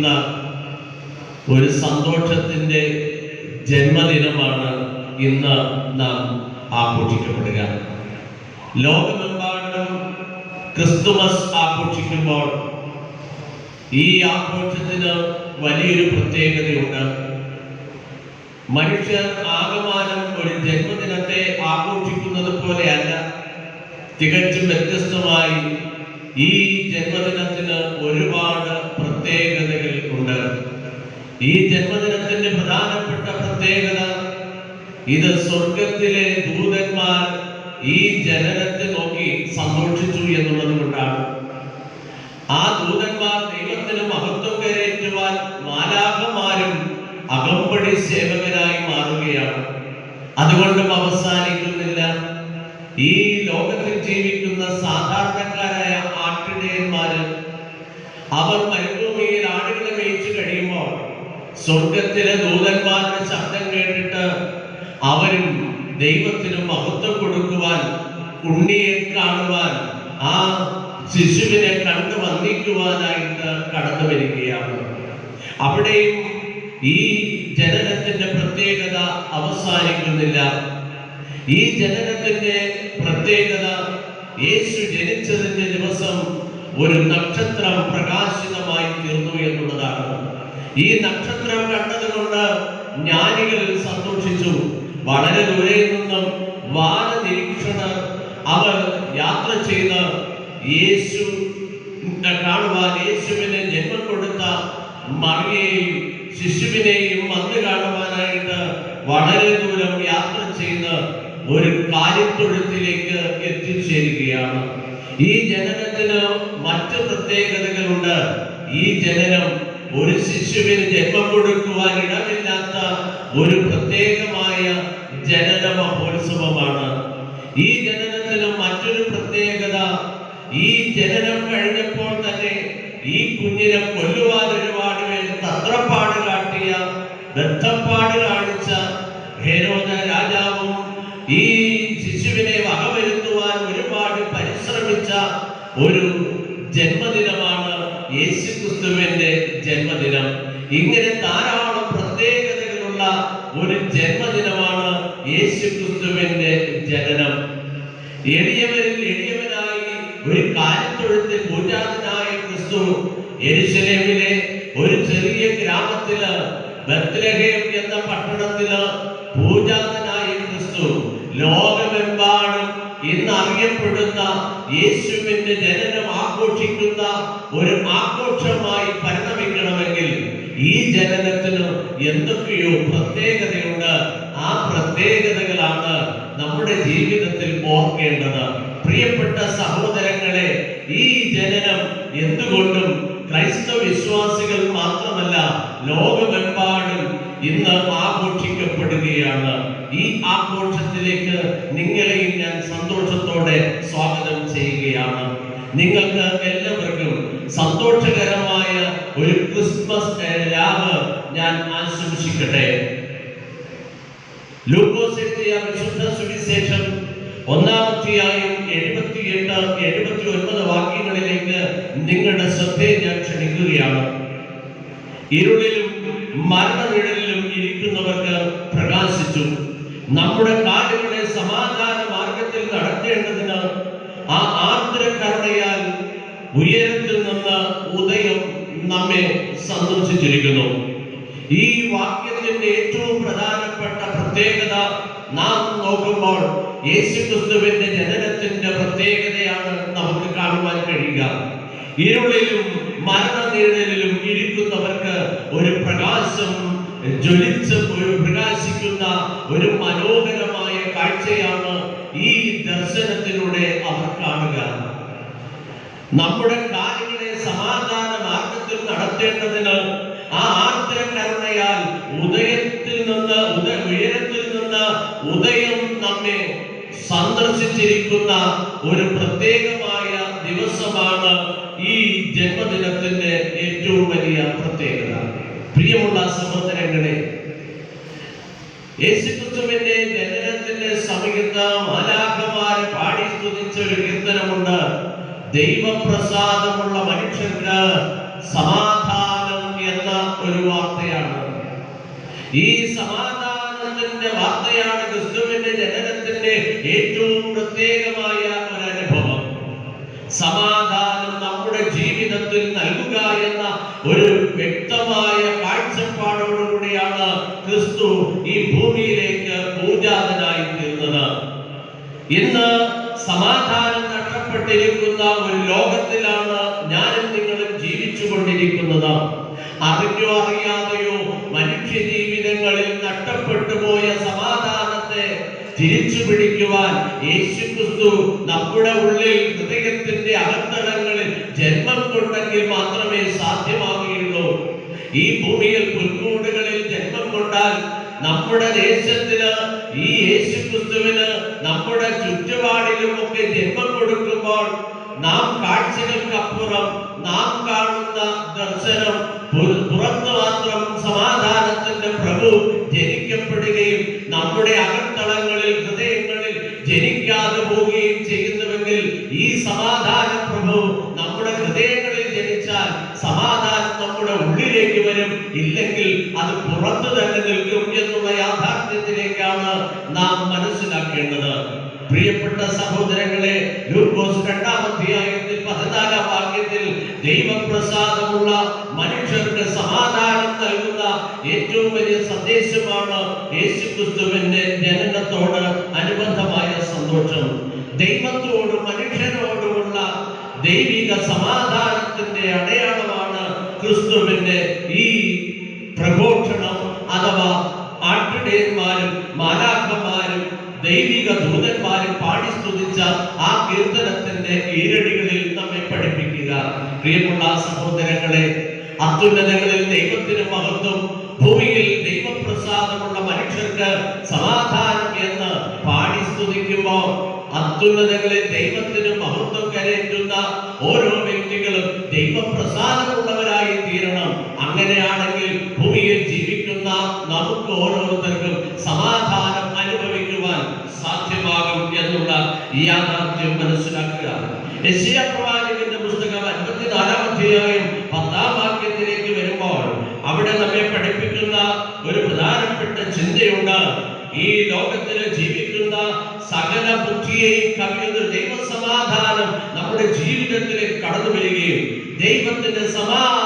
സന്തോഷിക്കുന്ന ഒരു സന്തോഷത്തിന്റെ ജന്മദിനമാണ് ഇന്ന് നാം ആഘോഷിക്കപ്പെടുക. ലോകമെമ്പാടും ക്രിസ്തുമസ് ആഘോഷിക്കുമ്പോൾ ഈ ആഘോഷത്തിന് വലിയൊരു പ്രത്യേകതയുണ്ട്. മനുഷ്യർ ആകമാനം ഒരു ജന്മദിനത്തെ ആഘോഷിക്കുന്നത് പോലെയല്ല. തികച്ചും വ്യത്യസ്തമായി ഈ ജന്മദിനത്തിന് ഒരുപാട് ഉണ്ട് ഈ ജന്മദിനത്തിന്റെ പ്രധാനപ്പെട്ട പ്രത്യേകത ഇത് സ്വർഗത്തിലെ ദൂതന്മാർ ഈ ജനനത്തെ നോക്കി സന്തോഷിച്ചു എന്നുള്ളത് കൊണ്ടാണ്. ആ ദൂതന്മാർ ദൈവത്തിന് മഹത്വം കരയേറ്റുവാൻ മാലാഖമാരും അകമ്പടി സേവകരായി മാറുകയാണ്. അതുകൊണ്ടും അവസാനിക്കുന്നില്ല സ്വർഗത്തിലെ ദൂതന്മാരുടെ ശബ്ദം കേട്ടിട്ട് അവരും ദൈവത്തിന് മഹത്വം കൊടുക്കുവാൻ ഉണ്ണിയെ കാണുവാൻ ആ ശിശുവിനെ കണ്ടു വന്ദിക്കുവാനായിട്ട് കടന്നു വരികയാണ്. അവിടെയും ഈ ജനനത്തിന്റെ പ്രത്യേകത അവസാനിക്കുന്നില്ല. ഈ ജനനത്തിന്റെ പ്രത്യേകത യേശു ജനിച്ചതിന്റെ ദിവസം ഒരു നക്ഷത്രം പ്രകാശിതമായി തീർന്നു എന്നുള്ളതാണ്. ഈ നക്ഷത്രം ജ്ഞാനികൾ സന്തോഷിച്ചു. വളരെ ദൂരെ നിന്നും വാന നിരീക്ഷണർ അവർ യാത്ര ചെയ്ത് യേശു കാണുവാൻ യേശുവിന് ജന്മം കൊടുത്ത മറിയെയും ശിശുവിനെയും വന്ന് കാണുവാനായിട്ട് വളരെ ദൂരം യാത്ര ചെയ്ത് ഒരു കാര്യത്തൊഴുത്തിലേക്ക് എത്തിച്ചേരുകയാണ്. ഈ ജനനത്തിന് മറ്റ് പ്രത്യേകതകളുണ്ട്. ഈ ജനനം ഒരു ശിശുവിന് ജന്മം കൊടുക്കുവാൻ ഇടമില്ലാത്ത ഒരു പ്രത്യേകമായ ജനന മഹോത്സവമാണ്. ഈ ജനനത്തിന് മറ്റൊരു പ്രത്യേകത ഈ ജനനം കഴിഞ്ഞപ്പോൾ തന്നെ ഈ കുഞ്ഞിനെ കൊല്ലുവാൻ ഒരുപാട് പേര് തന്ത്രപ്പാട് കാട്ടിയ ബന്ധപ്പാട് കാണിച്ച ഹേരോദ രാജാവും യേശുവിന്റെ ജനനം ആഘോഷിക്കുന്ന ഒരു ആഘോഷമായി പരിണമിക്കണമെങ്കിൽ ഈ ജനനത്തിന് എന്തൊക്കെയോ പ്രത്യേകതയുണ്ട്. ആ പ്രത്യേകതകളാണ് നമ്മുടെ ജീവിതത്തിൽ ഓർക്കേണ്ടത്. പ്രിയപ്പെട്ട സഹോദരങ്ങളെ ഈ ജനനം എന്തുകൊണ്ടും ക്രൈസ്തവ വിശ്വാസികൾ മാത്രമല്ല ലോകമെമ്പാടും ഇന്ന് ആഘോഷിക്കപ്പെടുകയാണ്. ഈ ആഘോഷത്തിലേക്ക് നിങ്ങളെയും ഞാൻ സന്തോഷത്തോടെ സ്വാഗതം ചെയ്യുകയാണ്. നിങ്ങൾക്ക് എല്ലാവർക്കും സന്തോഷകരമായ ഒരു ക്രിസ്മസ് രാവ് ഞാൻ ആശംസിക്കട്ടെ. വിശുദ്ധ സുവിശേഷം ഒന്നാമത്തെയായും എഴുപത്തിയെട്ട് എഴുപത്തി ഒൻപത് വാക്യങ്ങളിലേക്ക് നിങ്ങളുടെ ശ്രദ്ധയെ ഞാൻ ക്ഷണിക്കുകയാണ്. ഇരുളിലും മരണനിഴലിലും ഇരിക്കുന്നവർക്ക് പ്രകാശിച്ചു. നമ്മുടെ കാടുകളെ സമാധാന മാർഗത്തിൽ നടത്തേണ്ടതിന് ആ ആർദ്ര കരുണയാൽ ഉയരത്തിൽ നിന്ന് ഉദയം നമ്മെ സന്ദർശിച്ചിരിക്കുന്നു. ഈ വാക്യത്തിന്റെ ഏറ്റവും പ്രധാനപ്പെട്ട പ്രത്യേകത നാം നോക്കുമ്പോൾ യേശുക്രിസ്തുവിന്റെ ജനനത്തിന്റെ പ്രത്യേകതയാണ് നമുക്ക് കാണുവാൻ കഴിയുക. ഇരുളിലും മരണനീഴലിലും ഇരിക്കുന്നവർക്ക് ഒരു പ്രകാശം പ്രകാശിക്കുന്ന ഒരു മനോഹരമായ കാഴ്ചയാണ് ഈ ദർശനത്തിലൂടെ അവർ കാണുക. നമ്മുടെ കാര്യങ്ങളെ സമാധാന മാർഗത്തിൽ നടത്തി നടത്തേണ്ടതിന് ആ ആർദ്ര ഉദയത്തിൽ നിന്ന് ഉദയ ഉയരത്തിൽ നിന്ന് ഉദയം നമ്മെ സന്ദർശിച്ചിരിക്കുന്ന ഒരു പ്രത്യേകമായ ദിവസമാണ് ഈ ജന്മദിനത്തിന്റെ ഏറ്റവും വലിയ പ്രത്യേകത. പ്രിയമുള്ള സഹോദരങ്ങളെ യേശുക്രിസ്തുവിന്റെ ജനനത്തിന്റെ സമയത്ത് മാലാഖമാരെ പാടി സ്തുതിച്ച ഒരു കീർത്തനമുണ്ട്. ദൈവപ്രസാദമുള്ള മനുഷ്യർക്ക് സമാധാനം എന്ന ഒരു വാർത്തയാണ്. ഈ സമാധാനത്തിന്റെ വാർത്തയാണ് ക്രിസ്തുവിന്റെ ജനനത്തിന്റെ ഏറ്റവും പ്രത്യേകമായ ഒരു അനുഭവം. സമാധാനം നമ്മുടെ ജീവിതത്തിൽ നൽകുക എന്ന നമ്മുടെ ഉള്ളിൽ ഹൃദയത്തിന്റെ അകത്തളങ്ങളിൽ ജന്മം കൊണ്ടെങ്കിൽ മാത്രമേ സാധ്യമാകുകയുള്ളൂ. ഈ ഭൂമിയിൽ പുൽക്കൂടുകളിൽ ജന്മം കൊണ്ടാൽ നമ്മുടെ ദേശത്തിന് ഈ യേശു ക്രിസ്തുവിന് നമ്മുടെ ചുറ്റുപാടിലും ഒക്കെ ജന്മം കൊടുക്കുമ്പോൾ നാം കാഴ്ചകൾക്കപ്പുറം നാം കാണുന്ന ദർശനം പുറ- പുറത്ത് മാത്രം സമാധാനത്തിന്റെ പ്രഭു ജനിക്കപ്പെടുകയും നമ്മുടെ അകത്തളങ്ങളിൽ ഹൃദയങ്ങളിൽ ജനിക്കാതെ പോവുകയും ഈ സമാധാന പ്രഭു നമ്മുടെ ഹൃദയങ്ങളിൽ ജനിച്ചാൽ സമാധാനം നമ്മുടെ ഉള്ളിലേക്ക് വരും. ഇല്ലെങ്കിൽ അത് പുറത്തു തന്നെ നിൽക്കും എന്നുള്ള യാഥാർത്ഥ്യത്തിലേക്കാണ് നാം മനസ്സിലാക്കേണ്ടത്. പ്രിയപ്പെട്ട സഹോദരങ്ങളെ ലൂക്കോസ് രണ്ടാം അധ്യായത്തിൽ പതിനാലാം വാക്യത്തിൽ ദൈവപ്രസാദമുള്ള മനുഷ്യർക്ക് സമാധാനം നൽകുന്ന ഏറ്റവും വലിയ സന്ദേശമാണ് യേശുക്രിസ്തുവിന്റെ ജനനത്തോട് സമാധാനത്തിന്റെ അടയാളമാണ് ക്രിസ്തുവിന്റെ ഈ പ്രഘോഷണം അഥവാ ആട്ടിടയന്മാരും മാലാഖമാരും ദൈവിക ദൂതന്മാരും പാടി സ്തുതിച്ച ആ കീർത്തനത്തിന്റെ ഈരടികളിൽ നമ്മെ പഠിപ്പിക്കുക. പ്രിയമുള്ള സഹോദരങ്ങളെ അത്യുന്നതങ്ങളിൽ ഈ യാഥാർത്ഥ്യം മനസ്സിലാക്കുക. യെശയ്യാ പ്രവാചകന്റെ പുസ്തകം അൻപത്തിനാലാം അധ്യായം പത്താം വാക്യത്തിലേക്ക് വരുമ്പോൾ അവിടെ നമ്മെ പഠിപ്പിക്കുന്ന ഒരു പ്രധാനപ്പെട്ട ചിന്തയുണ്ട്. ഈ ലോകത്തിൽ ജീവിക്കുന്ന സകല ബുദ്ധിയെയും കവിയുന്ന ദൈവസമാധാനം നമ്മുടെ ജീവിതത്തിലേക്ക് കടന്നു വരികയും ദൈവത്തിന്റെ സമാധാന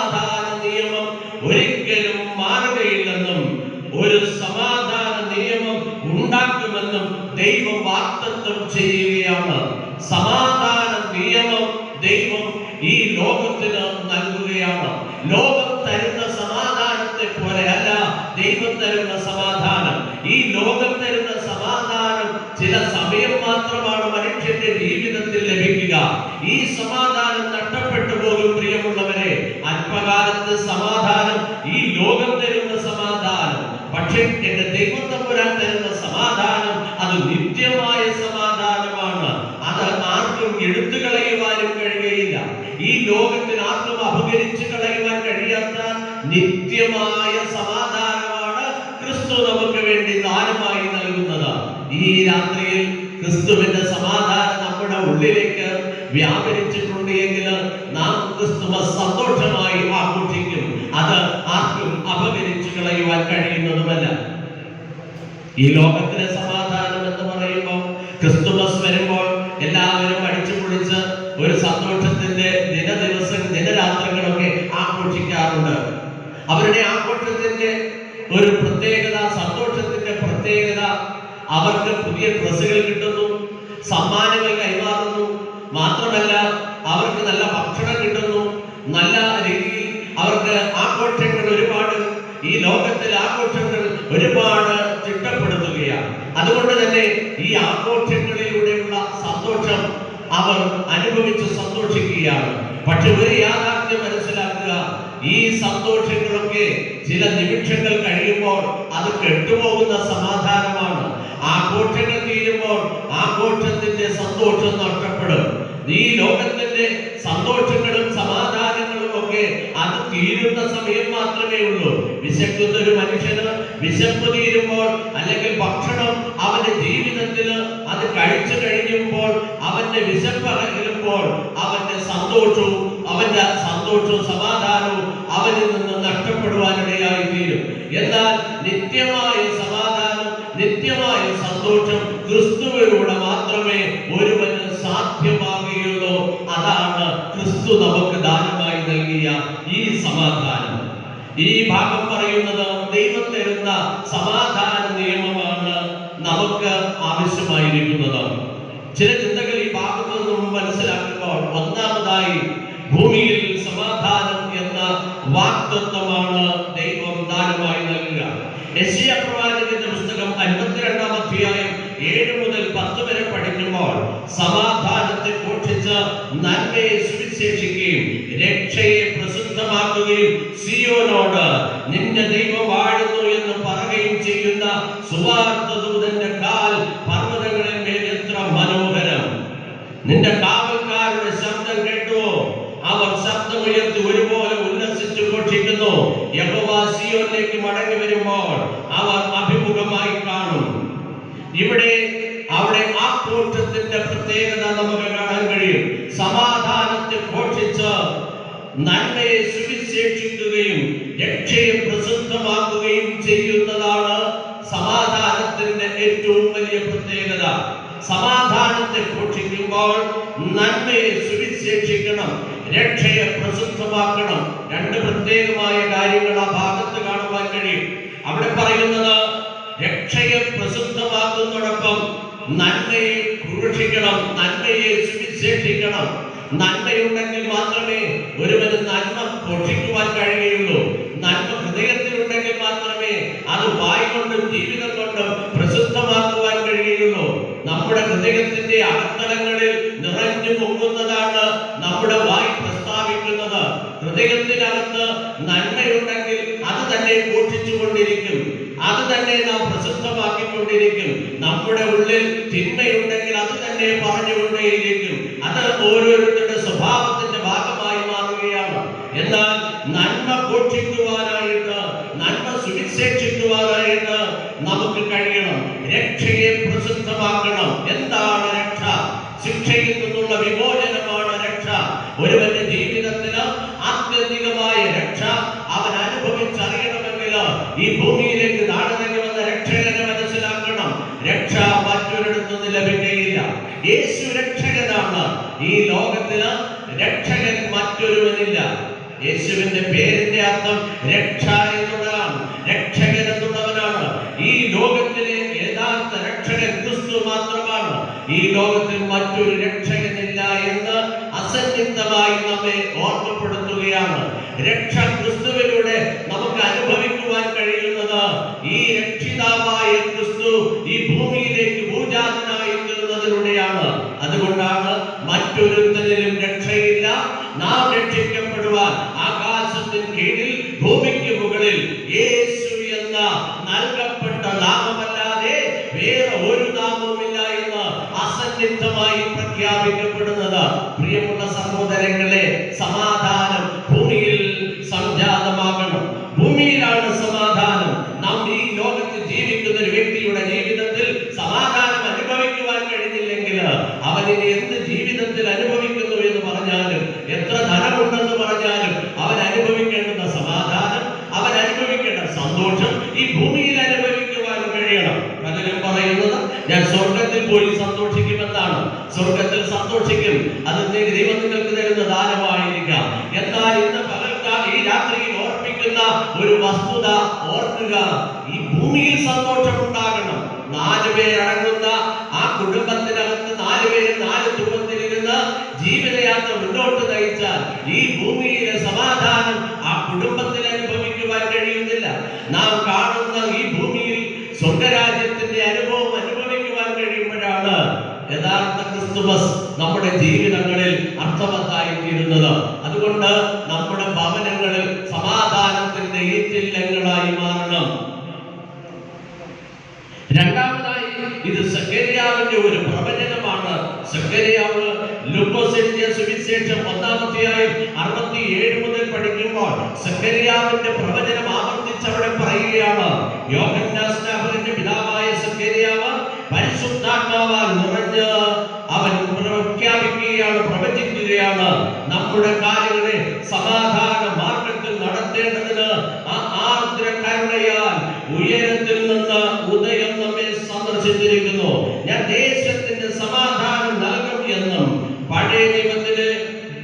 സമാധാനം. ഈ ലോകം തരുന്ന സമാധാനം ചില സമയം മാത്രമാണ് മനുഷ്യന്റെ ജീവിതത്തിൽ ലഭിക്കുക. ഈ സമാധാനം നഷ്ടപ്പെട്ടു പോകും പ്രിയമുള്ളവരെ. അല്പകാലത്ത് സമാധാനം ഈ ലോകം തരുന്ന സമാധാനം. പക്ഷേ എന്റെ ദൈവം തമ്പുരാൻ തരുന്ന സമാധാനം അത് നിത്യമായ സമാധാനമാണ്. അത് ആർക്കും എടുത്തു ഈ ലോകത്തിലെ സമാധാനം എന്ന് പറയുമ്പോൾ ക്രിസ്തുമസ് വരുമ്പോൾ എല്ലാവരും അടിച്ചു പൊളിച്ച് ഒരു സന്തോഷത്തിന്റെ ദിന ദിവസം ദിനരാത്രങ്ങളൊക്കെ ആഘോഷിക്കാറുണ്ട്. അവരുടെ ആഘോഷത്തിന്റെ ഒരു പ്രത്യേകത സന്തോഷത്തിന്റെ പ്രത്യേകത അവർക്ക് പുതിയ ഡ്രസ്സുകൾ കിട്ടുന്നു സമ്മാനങ്ങൾ കൈമാറുന്നു മാത്രമല്ല അവർക്ക് നല്ല ഭക്ഷണം കിട്ടുന്നു നല്ല രീതിയിൽ അവർക്ക് ആഘോഷങ്ങൾ ഒരുപാട് ഈ ലോകത്തിൽ ആഘോഷങ്ങൾ ഒരുപാട് ചിട്ടപ്പെടുത്തുകയാണ് അതുകൊണ്ട് തന്നെ ഈ ആഘോഷങ്ങളിലൂടെയുള്ള സന്തോഷം അവർ അനുഭവിച്ച് സന്തോഷിക്കുകയാണ് പക്ഷെ ഒരു യാഥാർത്ഥ്യം മനസ്സിലാക്കുക ഈ സന്തോഷങ്ങളൊക്കെ ചില നിമിഷങ്ങൾ കഴിയുമ്പോൾ അത് കെട്ടുപോകുന്ന സമാധാനമാണ്. ആഘോഷങ്ങൾ തീരുമ്പോൾ ആഘോഷത്തിന്റെ സന്തോഷം നഷ്ടപ്പെടും. ഈ ലോകത്തിന്റെ സന്തോഷങ്ങളും സമാധാനങ്ങളും ഒക്കെ അത് തീരുന്ന സമയം മാത്രമേ ഉള്ളൂ. വിശക്കുന്ന ഒരു മനുഷ്യന് വിശപ്പ് തീരുമ്പോൾ അല്ലെങ്കിൽ ഭക്ഷണം അവന്റെ ജീവിതത്തിൽ അത് കഴിച്ചു കഴിയുമ്പോൾ അവന്റെ വിശപ്പ് അകലുമ്പോൾ അവന്റെ സന്തോഷവും അവന്റെ സന്തോഷവും സമാധാനവും അവനിൽ നിന്ന് നഷ്ടപ്പെടുവാനിടയായി തീരും. എന്നാൽ നിത്യമായ സമാധാനം നിത്യമായ സന്തോഷം ക്രിസ്തുവിലൂടെ മാത്രമേ ഒരുവന് സാധ്യമാകുകയുള്ളൂ. അതാണ് ക്രിസ്തു നമുക്ക് ദാനമായി നൽകിയ ഈ സമാധാനം. ഈ ഭാഗം പറയുന്നത് ദൈവം തരുന്ന സമാധാന നിയമമാണ് നമുക്ക് ആവശ്യമായിരിക്കുന്നത്. ചില ചിന്തകൾ ഈ ഭാഗത്തു നിന്നും മനസ്സിലാക്കുമ്പോൾ ഒന്നാമതായി ഭൂമിയിൽ സമാധാനം എന്ന വാക്തത്വമാണ് ദൈവം ദാനമായി നൽകുക. പ്രവാചകന്റെ പുസ്തകം അൻപത്തിരണ്ടാം അധ്യായം ഏഴ് മുതൽ പത്ത് വരെ പഠിക്കുമ്പോൾ സമാധാനത്തെ പോഷിച്ച് നന്മയെ സുവിശേഷിക്കുകയും രക്ഷയെ പ്രസിദ്ധമാക്കുകയും സിയോനോട് നിന്റെ ദൈവം വാഴുന്നു എന്ന് പറയുകയും ചെയ്യുന്ന സുവാർത്ത ദൂതന്റെ കാൽ പർവതങ്ങളെ മേൽ എത്ര മനോഹരം. നിന്റെ ഉല്ലസിച്ചു ഘോഷിക്കുന്നു യഹോവ സിയോനിലേക്ക് മടങ്ങി വരുമ്പോൾ അവർ അഭിമുഖമായി കാണും. ഇവിടെ അവിടെ ആ കൂട്ടത്തിന്റെ പ്രത്യേകത നമുക്ക് കാണാൻ കഴിയും. സമാധാനത്തെ ഘോഷിച്ച് നന്മയെ സുവിശേഷിക്കുകയും രക്ഷയെ പ്രസിദ്ധമാക്കുകയും ചെയ്യുന്നതാണ് സമാധാനത്തിന്റെ ഏറ്റവും വലിയ പ്രത്യേകത. സമാധാനത്തെ ഘോഷിക്കുമ്പോൾ നന്മയെ സുവിശേഷിക്കണം രക്ഷയെ പ്രസിദ്ധമാക്കണം രണ്ട് പ്രത്യേകമായ കാര്യങ്ങൾ ആ ഭാഗത്ത് കാണുവാൻ കഴിയും. അവിടെ പറയുന്നത് രക്ഷയെ പ്രസിദ്ധമാക്കുന്നതോടൊപ്പം നന്മയെ ഘോഷിക്കണം നന്മയെ സുവിശേഷിക്കണം. നന്മയുണ്ടെങ്കിൽ മാത്രമേ ഒരുവന് നന്മ ഘോഷിക്കുവാൻ കഴിയുകയുള്ളൂ. നന്മ ഹൃദയത്തിലുണ്ടെങ്കിൽ മാത്രമേ അത് വായി കൊണ്ടും ജീവിതം കൊണ്ടും പ്രസിദ്ധമാക്കുവാൻ കഴിയുകയുള്ളൂ. നമ്മുടെ ഹൃദയത്തിന്റെ അകത്തലങ്ങളിൽ നിറഞ്ഞു പൊങ്ങുന്നതാണ് നമ്മുടെ ഹൃദയത്തിനകത്ത് നന്മയുണ്ടെങ്കിൽ അത് തന്നെ ഘോഷിച്ചുകൊണ്ടിരിക്കും അത് തന്നെ നാം പ്രശസ്തമാക്കിക്കൊണ്ടിരിക്കും. നമ്മുടെ ഉള്ളിൽ തിന്മയുണ്ടെങ്കിൽ അത് തന്നെ പറഞ്ഞുകൊണ്ടേയിരിക്കും. അത് ഓരോരുത്തരുടെ സ്വഭാവത്തിന്റെ ഭാഗമായി മാറുകയാണ്. എന്നാൽ നന്മ ഘോഷിക്കുവാനായിട്ട് നാം രക്ഷിക്കപ്പെടുവാൻ ആകാശത്തിന് കീഴിൽ ദൈവം നിങ്ങൾക്ക് തരുന്ന ദാനമായിരിക്കാം. എന്നാൽ ഇന്ന് പകർത്താൻ ഈ രാത്രിയിൽ ഓർപ്പിക്കുന്ന ഒരു വസ്തുത ഓർക്കുക. ഈ ഭൂമിയിൽ സന്തോഷമുണ്ടാകണം നാല് പേരടങ്ങുന്ന ആ കുടുംബത്തിനകത്ത് നാല് പേര് നാല് കുടുംബത്തിലിരുന്ന് ജീവിതയാത്ര മുന്നോട്ട് നയിച്ചാൽ ഈ ഭൂമിയിലെ സമാധാനം ആ കുടുംബത്തിൽ അനുഭവിക്കുവാൻ കഴിയുന്നില്ല. നാം കാണുന്ന ഈ ഭൂമിയിൽ സ്വർഗരാജ്യത്തിന്റെ അനുഭവം അനുഭവിക്കുവാൻ കഴിയുമ്പോഴാണ് യഥാർത്ഥ ക്രിസ്തുമസ് നമ്മുടെ ജീവിതങ്ങളിൽ ചെയ്യുന്നത്. അതുകൊണ്ട് നമ്മുടെ ഭവനങ്ങളിൽ സമാധാനത്തിന്റെ ഏറ്റില്ലങ്ങളായി മാറണം. രണ്ടാമതായി ഇത് സക്കരിയാവിന്റെ ഒരു പ്രവചനമാണ്. സക്കരിയാവ് ലുക്കോസിന്റെ സുവിശേഷം ഒന്നാമത്തെയായി അറുപത്തി ഏഴ് മുതൽ പഠിക്കുമ്പോൾ സക്കരിയാവിന്റെ പ്രവചനം ആവർത്തിച്ച് അവിടെ പറയുകയാണ്. യോഗന്യാസ്ന നമ്മുടെ കാര്യങ്ങളെ സമാധാന മാർഗത്തിൽ നടത്തേണ്ടതിന് ആ ആർദ്ര കരുണയാൽ ഉയരത്തിൽ നിന്ന് ഉദയം നമ്മെ സന്ദർശിച്ചിരിക്കുന്നു. ഞാൻ ദേശത്തിന്റെ സമാധാനം നൽകും എന്നും പഴയ നിയമത്തിലെ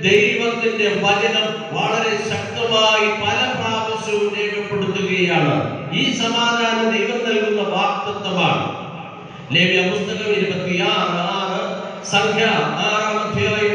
ദൈവത്തിന്റെ വചനം വളരെ ശക്തമായി പല പ്രാവശ്യവും രേഖപ്പെടുത്തുകയാണ്. ഈ സമാധാനം ദൈവം നൽകുന്ന വാക്തത്വമാണ്. ലേവ്യ പുസ്തകം ഇരുപത്തിയാറ് ആറ് സംഖ്യ ആറാം അധ്യായം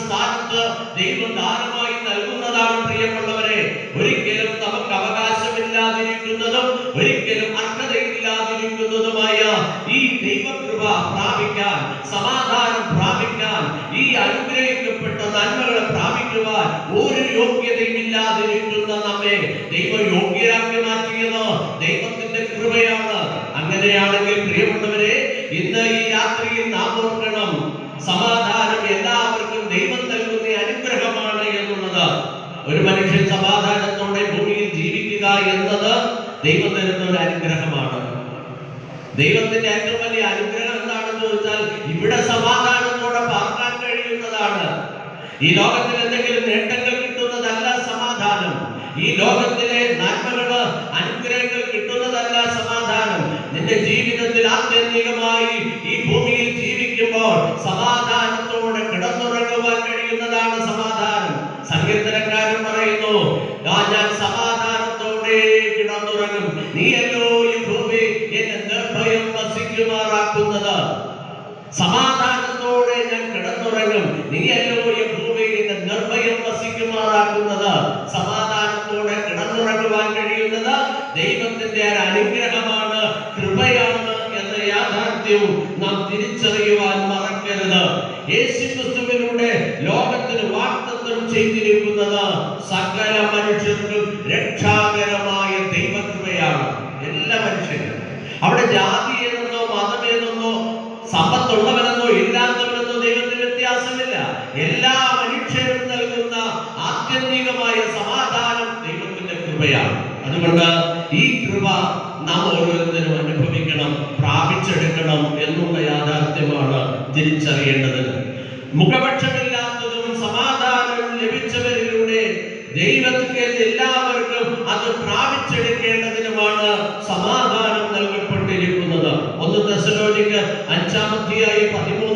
സ്ഥാനത്ത് ദൈവം ദാനമായി നൽകുന്നതാണ് പ്രിയമുള്ളവരെ. ഒരിക്കലും നമുക്ക് അവകാശമില്ലാതിരിക്കുന്നതും ഒരിക്കലും അർഹതയില്ലാതിരിക്കുന്നതുമായ ഈ ദൈവകൃപ പ്രാപിക്കാൻ സമാധാനം പ്രാപിക്കാൻ ഈ അനുഗ്രഹിക്കപ്പെട്ട നന്മകളെ പ്രാപിക്കുവാൻ ഒരു യോഗ്യതയും ഇല്ലാതിരിക്കും ഈ ലോകത്തിൽ എന്തെങ്കിലും നേട്ടങ്ങൾ കിട്ടുന്നതല്ല സമാധാനം. ഈ ലോകത്തിലെ നന്മകൾ അനുഗ്രഹങ്ങൾ കിട്ടുന്നതല്ല സമാധാനം. നിന്റെ ജീവിതത്തിൽ ആത്യന്തികമായി ഈ ഭൂമിയിൽ ജീവിക്കുമ്പോൾ സമാധാനത്തോടെ കിടന്നുറങ്ങുവാൻ കഴിയുന്നതാണ് സമാധാനം. സങ്കീർത്തനക്കാരൻ പറയുന്നു രാജാ സമാ യേശുക്രിസ്തുവിലൂടെ ലോകത്തിന് വാഗ്ദത്തം ചെയ്തിരിക്കുന്നത് സകല മനുഷ്യർക്കും രക്ഷാ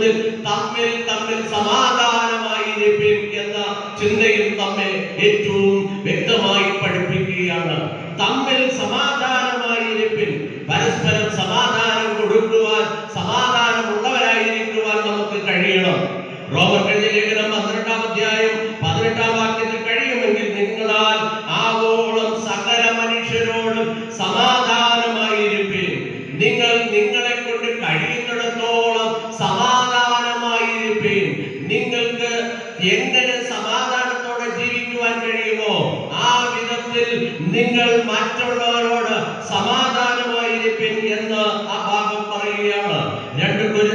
മുതൽ തമ്മിൽ തമ്മിൽ സമാധാനമായിരിക്കും എന്ന ചിന്തയും നമ്മെ ഏറ്റവും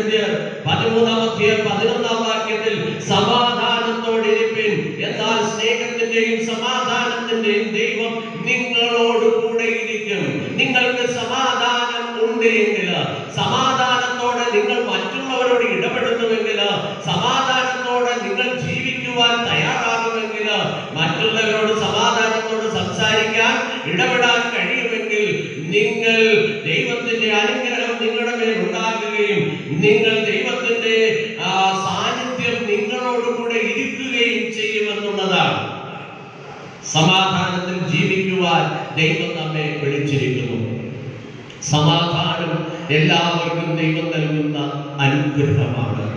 കുരിന്ത്യർ പതിമൂന്നാം അധ്യായം പതിനൊന്നാം വാക്യത്തിൽ സമാധാനത്തോടെ ഇരിപ്പിൻ. എന്നാൽ സ്നേഹത്തിന്റെയും സമാധാനത്തിന്റെയും ദൈവം നിങ്ങളോട് കൂടെ ഇരിക്കും. നിങ്ങൾക്ക് സമാധാനം ഉണ്ട് എങ്കിൽ സമാധാനത്തോടെ നിങ്ങൾ മറ്റുള്ളവരോട് ഇടപെടുന്നുവെങ്കിൽ സമാധാനത്തോടെ അനുഗ്രഹമാണ്.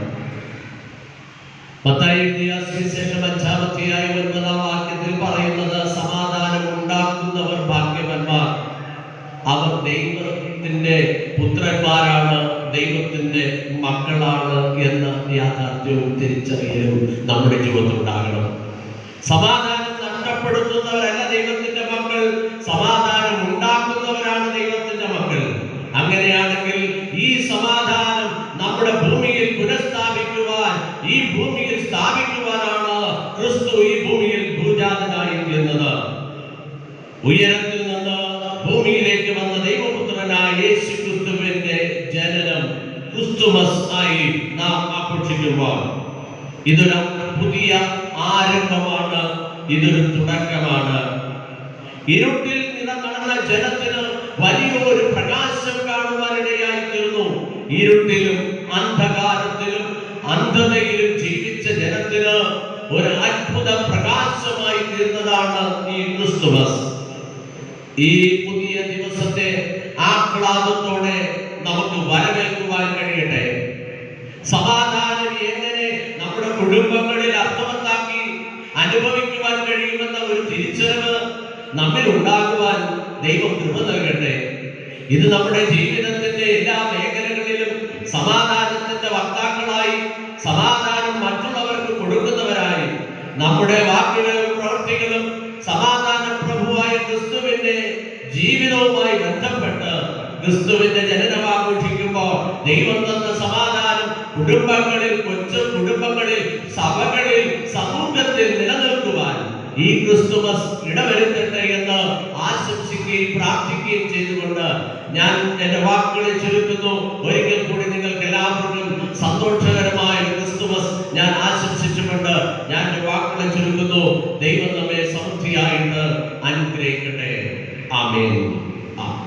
ശേഷം അഞ്ചാമത്തെയായ ഒൻപതാം വാക്യത്തിൽ പറയുന്നത് സമാധാനം ഉണ്ടാക്കുന്നവർ ഭാഗ്യവന്മാർ. അവർ ദൈവത്തിന്റെ പുത്രന്മാരാണ് ദൈവത്തിന്റെ മക്കളാണ് എന്ന യാഥാർത്ഥ്യവും തിരിച്ചറിയലും നമ്മുടെ ജീവിതത്തിൽ ഉണ്ടാകണം. സമാധാനം നഷ്ടപ്പെടുത്തുന്നവരല്ല ദൈവത്തിന്റെ മക്കൾ. സമാധാനം ക്രിസ്തുമസ് ആയി നാം ആഘോഷിക്കുമ്പോൾ ഇതൊരു പുതിയ ആരംഭമാണ് ഇതൊരു തുടക്കമാണ്. ഇരുട്ടിൽ നിറഞ്ഞ ജനത്തിന് വലിയൊരു പ്രകാശം കാണുവാനിടയായി തീർന്നു ഇരുട്ടിലും അന്ധകാരത്തിലും അന്ധതയിലും ജീവിച്ച ജനത്തിന് ഒരു അത്ഭുത പ്രകാശമായി തീർന്നതാണ് ഈ ക്രിസ്തുമസ്. ഈ പുതിയ ദിവസത്തെ ആഹ്ലാദത്തോടെ ഇത് നമ്മുടെ ജീവിതത്തിന്റെ എല്ലാ മേഖലകളിലും സമാധാനത്തിന്റെ വക്താക്കളായി സമാധാനം മറ്റുള്ളവർക്ക് കൊടുക്കുന്നവരായി. നമ്മുടെ വാക്കുകളും പ്രവൃത്തികളും സമാധാന പ്രഭുവായ ക്രിസ്തുവിന്റെ ജീവിതവുമായി ബന്ധപ്പെട്ട് ക്രിസ്തുവിന്റെ ജനനം ആഘോഷിക്കുമ്പോൾ ദൈവം തന്ന സമാധാനം കുടുംബങ്ങളിൽ കൊച്ചു കുടുംബങ്ങളിൽ സഭകളിൽ സമൂഹത്തിൽ നിലനിൽക്കുവാൻ ഈ ക്രിസ്തുമസ് ഇടവരുത്തട്ടെ